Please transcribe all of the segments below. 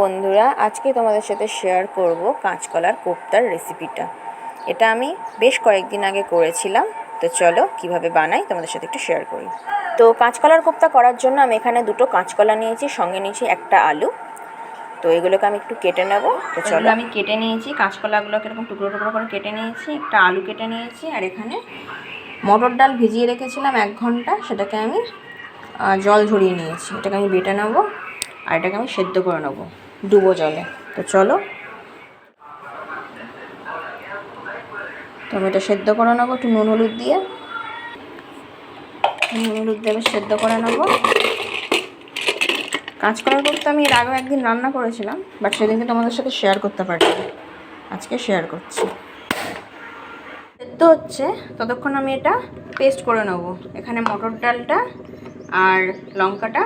বন্ধুরা আজকে তোমাদের সাথে শেয়ার করব কাঁচকলার কোপ্তার রেসিপিটা এটা আমি বেশ কয়েকদিন আগে করেছিলাম তো চলো কীভাবে বানাই তোমাদের সাথে একটু শেয়ার করি। তো কাঁচকলার কোপ্তা করার জন্য আমি এখানে দুটো কাঁচকলা নিয়েছি সঙ্গে নিয়েছি একটা আলু। তো এগুলোকে আমি একটু কেটে নেব তো চলো। আমি কেটে নিয়েছি কাঁচকলাগুলোকে এরকম টুকরো টুকরো করে কেটে নিয়েছি একটা আলু কেটে নিয়েছি আর এখানে মটর ডাল ভিজিয়ে রেখেছিলাম এক ঘণ্টা সেটাকে আমি জল ঝরিয়ে নিয়েছি। এটাকে আমি বেটে নেব। আর এটাকে আমি সেদ্ধ করে নেব ডুবো জলে। তো চলো। তো এটা সেদ্ধ করে নেব, একটু নুন হলুদ দিয়ে। নুন হলুদ দিয়ে সেদ্ধ করে নেব। কাঁচকলার করতে আমি এর আগেও একদিন রান্না করেছিলাম, বাট সেদিনকে তোমাদের সাথে শেয়ার করতে পারিনি। আজকে শেয়ার করছি। সেদ্ধ হচ্ছে, ততক্ষণ আমি এটা পেস্ট করে নেব। এখানে মটর ডালটা আর লঙ্কাটা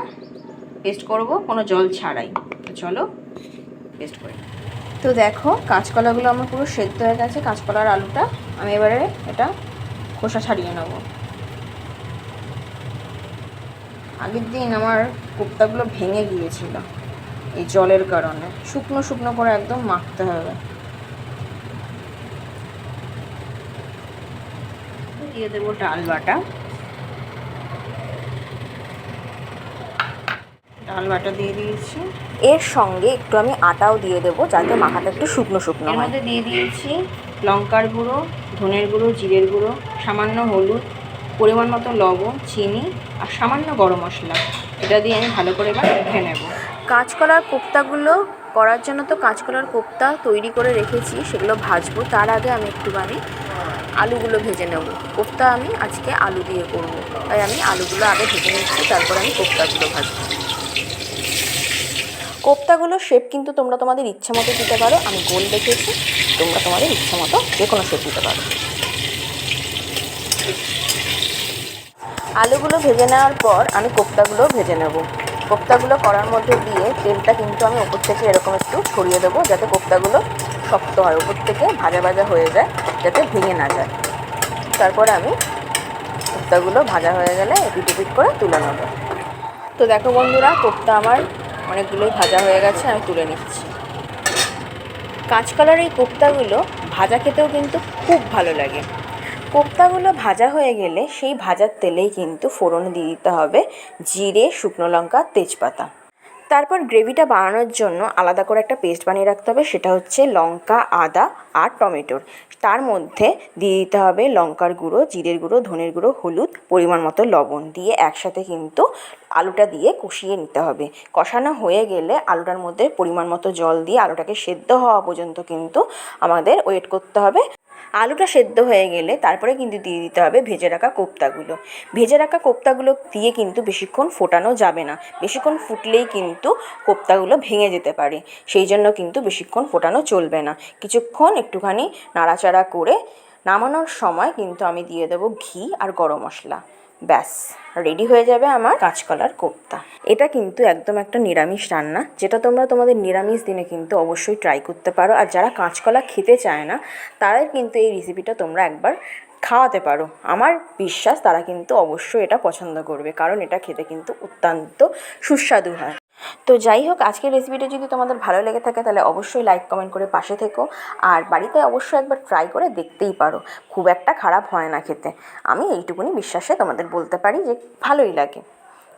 পেস্ট করব, কোনো জল ছাড়াই। তো চলো পেস্ট করি। তো দেখো, কাঁচকলাগুলো আমার পুরো সেদ্ধ হয়ে গেছে, কাঁচকলার আলুটা আমি এবারে এটা খোসা ছাড়িয়ে নেব। আগের দিন আমার কোপ্তাগুলো ভেঙে গিয়েছিল, এই জলের কারণে। শুকনো শুকনো করে একদম মাখতে হবে। দিয়ে দেবো ডাল বাটা। ডাল বাটা দিয়ে দিয়েছি। এর সঙ্গে একটু আমি আটাও দিয়ে দেবো যাতে মাখাটা একটু শুকনো শুকনো এর মধ্যে দিয়ে দিয়েছি লঙ্কার গুঁড়ো ধনের গুঁড়ো জিরের গুঁড়ো সামান্য হলুদ পরিমাণ মতো লবণ চিনি আর সামান্য গরম মশলা। এটা দিয়ে আমি ভালো করে এবার মেখে নেব। কাঁচকলার কোপ্তাগুলো করার জন্য তো কাঁচকলার কোপ্তা তৈরি করে রেখেছি সেগুলো ভাজবো। তার আগে আমি একটুখানি আলুগুলো ভেজে নেব। কোপ্তা আমি আজকে আলু দিয়ে করব। তাই আমি আলুগুলো আগে ভেজে নিচ্ছি তারপর আমি কোপ্তাগুলো ভাজবো। কোপ্তাগুলো শেপ কিন্তু তোমরা তোমাদের ইচ্ছা মতো দিতে পারো। আমি গোল রেখেছি তোমরা তোমাদের ইচ্ছা মতো যে কোনো শেপ দিতে পারো। আলুগুলো ভেজে নেওয়ার পর আমি কোপ্তাগুলো ভেজে নেব। কোপ্তাগুলো করার মধ্যে দিয়ে তেলটা কিন্তু আমি ওপর থেকে এরকম একটু ছড়িয়ে দেবো, যাতে কোপ্তাগুলো শক্ত হয়। ওপর থেকে ভাজা ভাজা হয়ে যায়, যাতে ভেঙে না যায়। তারপরে আমি কোপ্তাগুলো ভাজা হয়ে গেলে এপিট করে তুলে নেব। তো দেখো বন্ধুরা, কোপ্তা আমার অনেকগুলোই ভাজা হয়ে গেছে, আমি তুলে নিচ্ছি। কাঁচকলার এই কোপ্তাগুলো ভাজা খেতেও কিন্তু খুব ভালো লাগে। কোপ্তাগুলো ভাজা হয়ে গেলে সেই ভাজার তেলেই কিন্তু ফোড়ন দিয়ে দিতে হবে, জিরে, শুকনো লঙ্কা, তেজপাতা। তারপর গ্রেভিটা বানানোর জন্য আলাদা করে একটা পেস্ট বানিয়ে রাখতে হবে, সেটা হচ্ছে লঙ্কা, আদা আর টমেটোর। তার মধ্যে দিয়ে দিতে হবে লঙ্কার গুঁড়ো, জিরের গুঁড়ো, ধনের গুঁড়ো, হলুদ, পরিমাণ মতো লবণ দিয়ে একসাথে কিন্তু আলুটা দিয়ে কষিয়ে নিতে হবে। কষানো হয়ে গেলে আলুটার মধ্যে পরিমাণ মতো জল দিয়ে আলুটাকে সেদ্ধ হওয়া পর্যন্ত কিন্তু আমাদের ওয়েট করতে হবে। আলুটা সেদ্ধ হয়ে গেলে তারপরে কিন্তু দিয়ে দিতে হবে ভেজে রাখা কোপ্তাগুলো। ভেজে রাখা কোপ্তাগুলো দিয়ে কিন্তু বেশিক্ষণ ফোটানো যাবে না। বেশিক্ষণ ফুটলেই কিন্তু কোপ্তাগুলো ভেঙে যেতে পারে। সেই জন্য কিন্তু বেশিক্ষণ ফোটানো চলবে না। কিছুক্ষণ একটুখানি নাড়াচাড়া করে নামানোর সময় কিন্তু আমি দিয়ে দেবো ঘি আর গরম মশলা। ব্যাস, রেডি হয়ে যাবে আমার কাঁচকলার কোপ্তা। এটা কিন্তু একদম একটা নিরামিষ রান্না, যেটা তোমরা তোমাদের নিরামিষ দিনে কিন্তু অবশ্যই ট্রাই করতে পারো। আর যারা কাঁচকলা খেতে চায় না, তাদের কিন্তু এই রেসিপিটা তোমরা একবার খাওয়াতে পারো। আমার বিশ্বাস তারা কিন্তু অবশ্যই এটা পছন্দ করবে, কারণ এটা খেতে কিন্তু অত্যন্ত সুস্বাদু হয়। তো যাই হোক, আজকের রেসিপিটা যদি তোমাদের ভালো লেগে থাকে, তাহলে অবশ্যই লাইক কমেন্ট করে পাশে থেকো। আর বাড়িতে অবশ্যই একবার ট্রাই করে দেখতেই পারো। খুব একটা খারাপ হয় না খেতে। আমি এইটুকুনি বিশ্বাসে তোমাদের বলতে পারি যে ভালোই লাগে।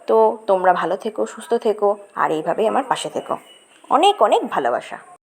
তো তোমরা ভালো থেকো, সুস্থ থেকো, আর এইভাবেই আমার পাশে থেকো। অনেক অনেক ভালোবাসা।